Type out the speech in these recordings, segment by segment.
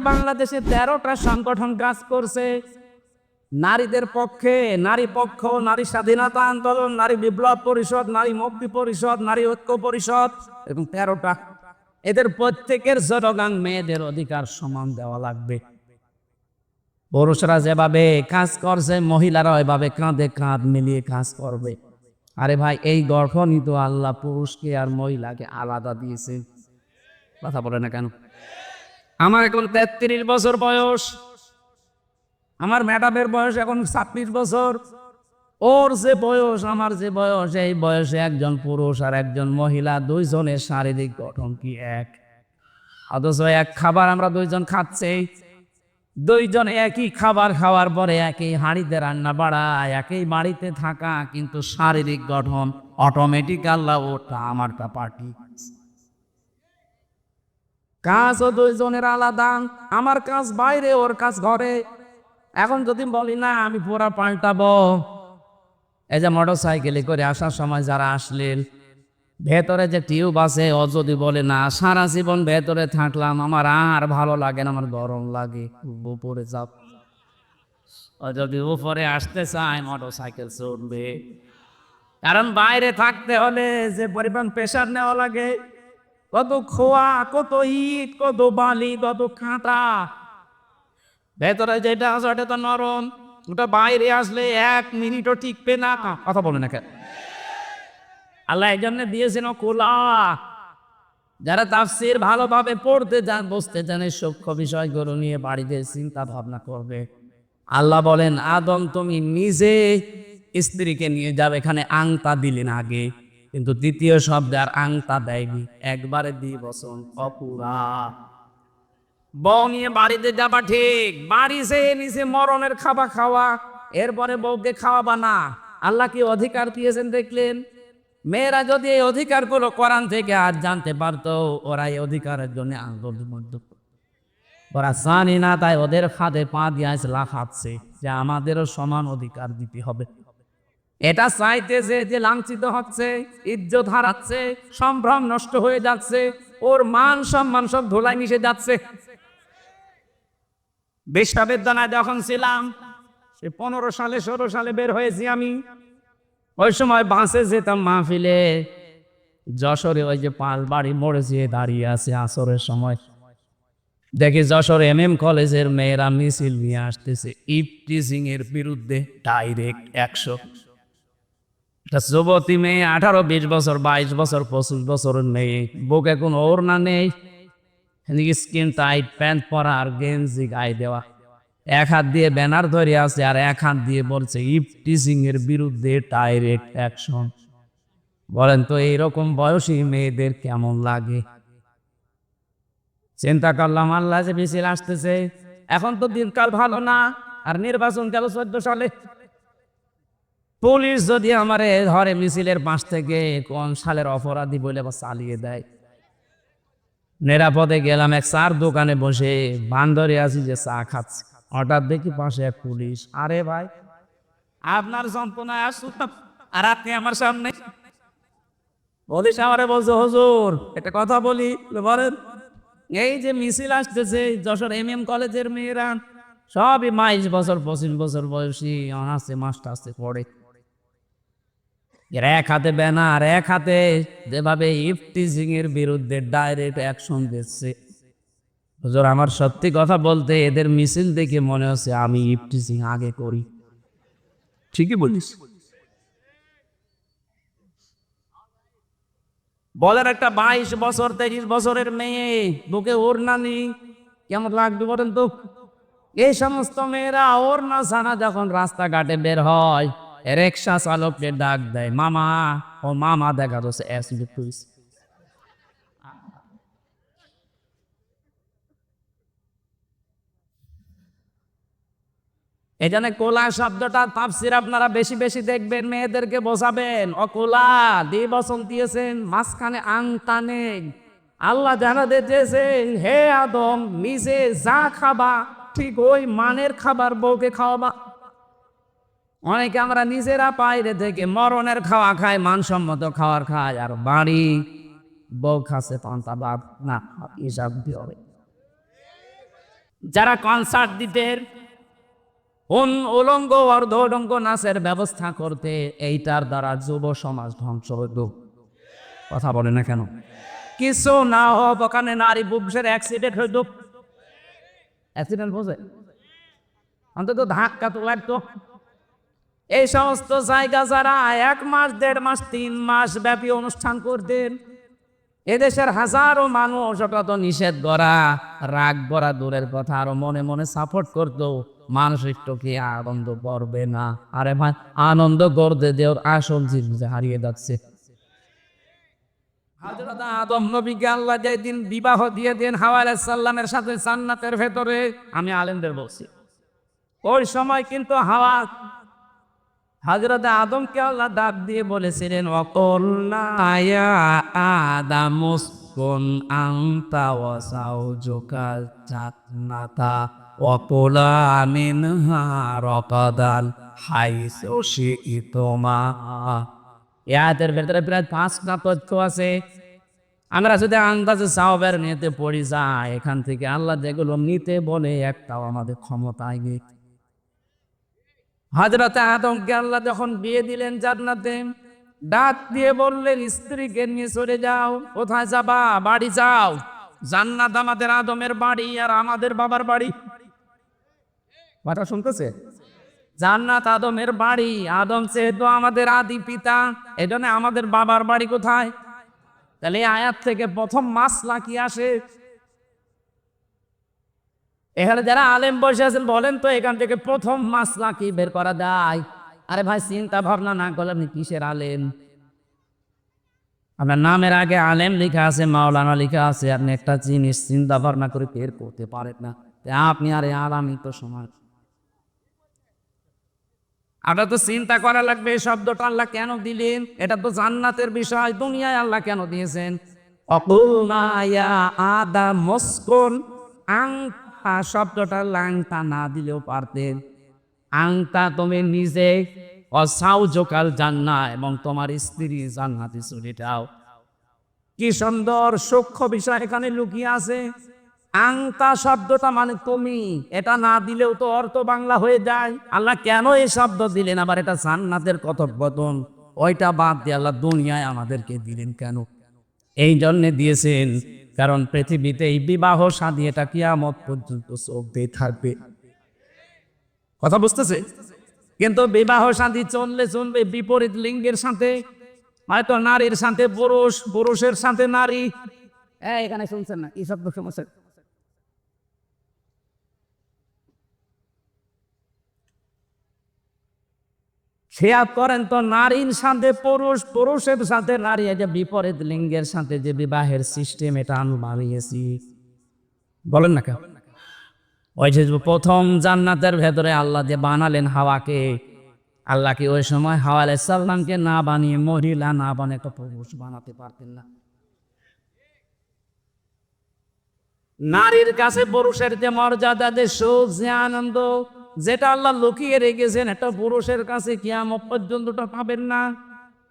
বাংলাদেশে তেরোটা সংগঠন কাজ করছে। নারীদের পক্ষে, নারী পক্ষ, নারী স্বাধীনতা আন্দোলন, নারী বিপ্লব পরিষদ, নারী মুক্তি পরিষদ, নারী ঐক্য পরিষদ এবং তেরোটা। এদের প্রত্যেকের জনগান মেয়েদের অধিকার সমান দেওয়া লাগবে। পুরুষরা যেভাবে কাজ করছে, মহিলারা এভাবে কাঁধে কাঁধ মিলিয়ে কাজ করবে। আরে ভাই, এই গঠনই তো আল্লাহ পুরুষকে আর মহিলাকে আলাদা দিয়েছে। কথা বলে না কেন? আমার এখন তেত্রিশ বছর বয়স। আমার ম্যাডামের বয়স এখন ছাব্বিশ বছর। ওর যে বয়স, আমার যে বয়স, এই বয়সে একজন পুরুষ আর একজন মহিলা, দুইজনের শারীরিক গঠন কি এক? অথচ এক খাবার আমরা দুইজন খাচ্ছি। দুইজন একই খাবার খাওয়ার পরে একই হাঁড়িতে রান্না বাড়ায় একই বাড়িতে থাকা, কিন্তু শারীরিক গঠন অটোমেটিক আল্লাহ, ওটা আমারটা পার্টি। কাজও দুইজনের আলাদা, আমার কাজ বাইরে, ওর কাজ ঘরে। এখন যদি বলি, না, আমি পুরা পাল্টাবো। এই যে মোটর সাইকেলে করে আসার সময় যারা আসলেন, ভেতরে যে টিউব আছে, ও যদি বলে, না, সারা জীবন ভেতরে থাকলাম, আমার আর ভালো লাগে না, আমার গরম লাগে উপরে যাব ও যদি উপরে আসতে চায় মোটর সাইকেল চলবে কারণ বাইরে থাকতে হলে যে পরিমাণ প্রেশার নেওয়া লাগে কত খোয়া, কত ইট, কত বালি, কত কাঁটা। ভেতরে যেটা আছে, ওটা তো নরম। ওটা বাইরে আসলে এক মিনিটও টিকবে না। কথা বলে না কেন? আল্লাহ এই জন্য দিয়েছেন কোলা যারা তাফসির ভালোভাবে পড়তে যান বসতে জান সূক্ষ্ম বিষয়গুলো নিয়ে বাড়িতে চিন্তা ভাবনা করবে। আল্লাহ বলেন, আদম, তুমি নিজে স্ত্রীকে নিয়ে যাবে এখানে আংতা দিলেন আগে। কিন্তু দ্বিতীয় শব্দে আর আংটা দেয়নি। একবারে দুই বছর অপুরা। বউ নিয়ে বাড়িতে যাবা ঠিক। বাড়ি সে নিচে মরণের খাবার খাওয়া। এরপরে বউকে খাওয়াবা না। আল্লাহ কি অধিকার দিয়েছেন দেখলেন? মেয়েরা যদি এই অধিকার অধিকারগুলো কোরআন থেকে আর জানতে পারতো, ওরা এই অধিকারের জন্য আন্দোলন ওরা জানি না তাই ওদের খাদে পা দিয়ে লাফাচ্ছে যে আমাদেরও সমান অধিকার দিতে হবে। এটা চাইতেছে যে যে লাঞ্ছিত হচ্ছে, ইজ্জত হারাচ্ছে, সম্ভ্রম নষ্ট হয়ে যাচ্ছে, ওর মান সম্মান সব ধোলাই মিশে যাচ্ছে। বিশ্ববিদ্যালয়ে যখন ছিলাম, সে পনেরো সালে, ষোলো সালে বের হয়েছি আমি। ওই সময় বাসে যেতাম মাহফিলে। যশোরে ওই যে পাল বাড়ি মোড়ে যেয়ে দাঁড়িয়ে আছে আসরের সময়। দেখি যশোর এম এম কলেজের মেয়েরা মিছিল নিয়ে আসতেছে ইফটিজিং এর বিরুদ্ধে ডাইরেক্ট একশো। যুবতী মেয়ে আঠারো, বিশ বছর, বাইশ বছর, পঁচিশ বছরের মেয়ে বুকে কোনো ওড়না নেই। স্কিন টাইট প্যান্ট পরা আর গেঞ্জি গায়ে দেওয়া। এক হাত দিয়ে ব্যানার ধরে আছে আর এক হাত দিয়ে বলছে ইফটিজিং এর বিরুদ্ধে ডাইরেক্ট অ্যাকশন বলেন, তো এইরকম বয়সী মেয়েদের কেমন লাগে? চিন্তা করলাম, আল্লাহ যে মিছিল আসতেছে, এখন তো দিনকাল ভালো না। আর নির্বাচন গেল চোদ্দ সালে। পুলিশ যদি আমারে ধরে মিছিলের পাশ থেকে, কোন সালের অপরাধী বলে আবার চালিয়ে দেয়? নিরাপদে গেলাম, এক চার দোকানে বসে বান্দরে আছি যে চা খাচ্ছি। হঠাৎ দেখি পাশে এক পুলিশ। আরে ভাই, আপনার যন্ত্রণায় আসুন আর আপনি আমার সামনে। পুলিশ আমারে বলছে, হজুর, একটা কথা বলি বলেন, এই যে মিছিল আসতেছে, যশোর এম এম কলেজের মেয়েরা, সবই বাইশ বছর, পঁচিশ বছর বয়সী, অনার্সে, মাস্টার্সে পড়ে। এর এক হাতে ব্যানার এক হাতে যেভাবে ইফটিজিং এর বিরুদ্ধে ডাইরেক্ট অ্যাকশন দিচ্ছে। হুজুর, আমার সত্যি কথা বলতে এদের মিছিল দেখে মনে হচ্ছে আমি ইফটিজিং আগে করি। ঠিকই বলিস। বলেন একটা বাইশ বছর, তেইশ বছরের মেয়ে, বুকে ওর নানি কেমন লাগবে বলেন তো? এই সমস্ত মেয়েরা ওর না ছানা যখন রাস্তাঘাটে বের হয় রিক্সা চালককে ডাক দেয় মামা ও মামা দেখা যাচ্ছে এখানে কোলা শব্দটা তাফসির আপনারা বেশি বেশি দেখবেন, মেয়েদেরকে বোঝাবেন। ও কোলা দিয়ে বসন দিয়েছেন, মাঝখানে আংটা নেই। আল্লাহ জানাতে চেয়েছেন হে আদম, নিজে যা খাবা, ঠিক ওই মানের খাবার বউকে খাওয়াবা। অনেকে আমরা নিজেরা বাইরে থেকে মরণের খাওয়া খাই, মানসম্মত খাওয়ার খায় আর বাড়ি বউ খাচ্ছে পান্তা বাপ না, হিসাব দিয়ে যারা কনসার্ট দিতেন উন উলঙ্গ অর্ধ নাচের ব্যবস্থা করতে, এইটার দ্বারা যুব সমাজ ধ্বংস হইত কথা বলে না কেন? কিছু না হোক, ওখানে নারী বুকসের অ্যাক্সিডেন্ট হইত অ্যাক্সিডেন্ট বোঝে অন্তত ধাক্কা তো লাগতো। এই সমস্ত জায়গা যারা এক মাস, দেড় মাস, তিন মাস ব্যাপী অনুষ্ঠান করতেন, এদেশের হাজারো মানুষ ওটা তো নিষেধ করা, রাগ করা দূরের কথা, আরও মনে মনে সাপোর্ট করতো মানুষ একটু কি আনন্দ করবে না। আরে ভাই, আনন্দ করতে দেওর আসল জিনিস হারিয়ে যাচ্ছে। আদম নবীকে আল্লাহ যেদিন বিবাহ দিয়ে দেন, হাওয়া সালামের সাথে ভেতরে, আমি আলেমদের বলছি, ওই সময় কিন্তু হাওয়া হজরত আদমকে আল্লাহ ডাক দিয়ে বলেছিলেন অকল্লায়া আদামুসকুন আংতা ওয়াসাউজুকা জান্নাতা, ওয়াকুলা মিনহা রকাদান হাইসু শিইতুমা। ইয়াদের ভেতরে প্রায় পাঁচটা তথ্য আছে। আমরা যদি আন্দাজে সাহবের নিতে পড়ি যাই এখান থেকে আল্লাহ যেগুলো নিতে বলে, একটাও আমাদের ক্ষমতায় নেই। হজরতে আদমকে আল্লাহ যখন বিয়ে দিলেন জান্নাতে, ডাক দিয়ে বললেন, স্ত্রীকে নিয়ে চলে যাও, কোথায় যাবা? বাড়ি যাও। জান্নাত আমাদের আদমের বাড়ি আর আমাদের বাবার বাড়ি। কথা শুনতেছে? জান্নাত আদমের বাড়ি। আদম যেহেতু আমাদের আদি পিতা এই জন্য আমাদের বাবার বাড়ি কোথায়? তাহলে আয়াত থেকে প্রথম মাসলা কি আসে? এখানে যারা আলেম বসে আছেন, বলেন তো এখান থেকে প্রথম মাসলা কি বের করা যায়? আরে ভাই, চিন্তা ভাবনা না করলে আপনি কিসের আলেম? আপনার নামের আগে আলেম লেখা আছে, মাওলানা লেখা আছে, আপনি একটা জিনিস চিন্তা ভাবনা করে বের করতে পারেন না। আপনি আরে আলামই তো সমাজ আপনার তো চিন্তা করা লাগবে, এই শব্দটা আল্লাহ কেন দিলেন? এটা তো জান্নাতের বিষয়, দুনিয়ায় আল্লাহ কেন দিয়েছেন? অকুলনায়া আদা মস্কন আং আ শব্দটা লাংটা না দিলেও পারতেন আংটা তুমি নিজে অসাউ জোকাল জান্না এবং তোমার স্ত্রী জান্নাতে চলে কি সুন্দর সূক্ষ্ম বিষয় এখানে লুকিয়ে আছে। আংতা শব্দটা মানে তুমি, এটা না দিলেও তো অর্থ বাংলা হয়ে যায়। আল্লাহ কেন এই শব্দ দিলেন? আবার এটা জান্নাতের কথোপকথন। ওইটা বাদ দিয়ে আল্লাহ দুনিয়ায় আমাদেরকে দিলেন কেন? এই জন্যে দিয়েছেন কারণ পৃথিবীতে এই বিবাহ শাদী এটা কিয়ামত পর্যন্ত চলতেই থাকবে। কথা বুঝতেছে? কিন্তু বিবাহ শান্তি চললে চলবে বিপরীত লিঙ্গের সাথে, হয়তো নারীর সাথে, পুরুষ, পুরুষের সাথে নারী। এখানে শুনছেন না, এই শব্দ সমস্যা। খেয়াল করেন তো নারীর সাথে, পুরুষ, পুরুষের সাথে, নারী যে বিপরীত লিঙ্গের সাথে যে বিবাহের সিস্টেম এটা আমি বানিয়েছি বলেন না কেন? ওই যে প্রথম জান্নাতের ভেতরে আল্লাহ যে বানালেন হাওয়াকে, আল্লাহ কি ওই সময় হাওয়া আলাইসাল্লামকে না বানিয়ে মহিলা না বানিয়ে তো পুরুষ বানাতে পারতেন না? নারীর কাছে পুরুষের যে মর্যাদা, যে সুখ, যে আনন্দ যেটা আল্লাহ লুকিয়ে রেখেছেন এটা পুরুষের কাছে কিয়ামত পর্যন্তটা পাবেন না।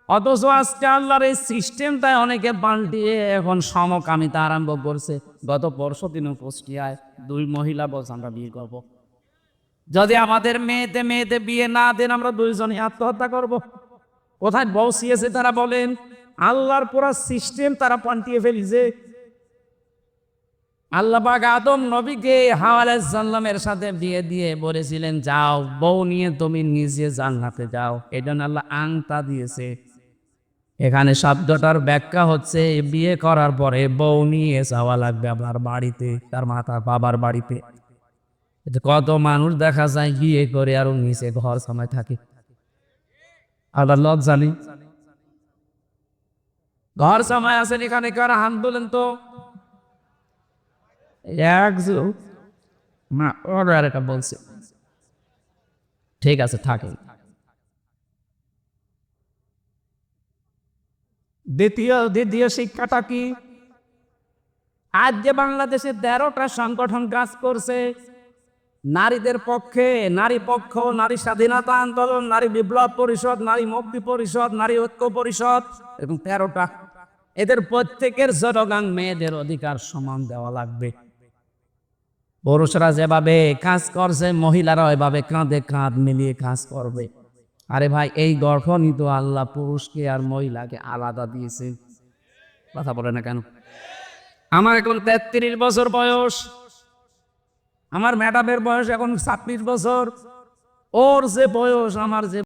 অথচ আজকে আল্লাহর এই সিস্টেমটাই অনেকে পাল্টিয়ে এখন সমকামিতা আরম্ভ করছে। গত পরশু দিনও কুষ্টিয়ায় দুই মহিলা বলছে, আমরা বিয়ে করব। যদি আমাদের মেয়েতে মেয়েতে বিয়ে না দেন, আমরা দুইজনই আত্মহত্যা করব। কোথায় বসিয়েছে তারা বলেন, আল্লাহর পুরা সিস্টেম তারা পাল্টিয়ে ফেলিছে। আল্লাহ পাক আদম নবীকে হাওয়ালামের সাথে বিয়ে দিয়ে বলেছিলেন, যাও, বউ নিয়ে তুমি নিজে জান্নাতে যাও। এই জন্য আল্লাহ আংতা দিয়েছে। এখানে শব্দটার ব্যাখ্যা হচ্ছে, বিয়ে করার পরে বউ নিয়ে যাওয়া লাগবে আপনার বাড়িতে, তার মাতা বাবার বাড়িতে। কত মানুষ দেখা যায় বিয়ে করে আরও নিচে ঘর সময় থাকে। আল্লাহ লব জানি ঘর সময় আছেন এখানে কার হান বলেন তো? একজন না ওর আর এটা বলছে ঠিক আছে থাকে দ্বিতীয় দ্বিতীয় শিক্ষাটা কি? আজ যে বাংলাদেশে তেরোটা সংগঠন কাজ করছে। নারীদের পক্ষে নারী পক্ষ নারী স্বাধীনতা আন্দোলন নারী বিপ্লব পরিষদ নারী মুক্তি পরিষদ নারী ঐক্য পরিষদ এবং তেরোটা। এদের প্রত্যেকের জনগান মেয়েদের অধিকার সমান দেওয়া লাগবে। পুরুষরা যেভাবে কাজ করছে মহিলারা এভাবে কাঁধে কাঁধ মিলিয়ে কাজ করবে। আরে ভাই, এই গঠনই তো আল্লাহ পুরুষকে আর মহিলাকে আলাদা দিয়েছে। কথা বলে না কেন? আমার এখন তেত্রিশ বছর বয়স। আমার ম্যাডামের বয়স এখন ছাব্বিশ বছর। ওর যে বয়স, আমার যে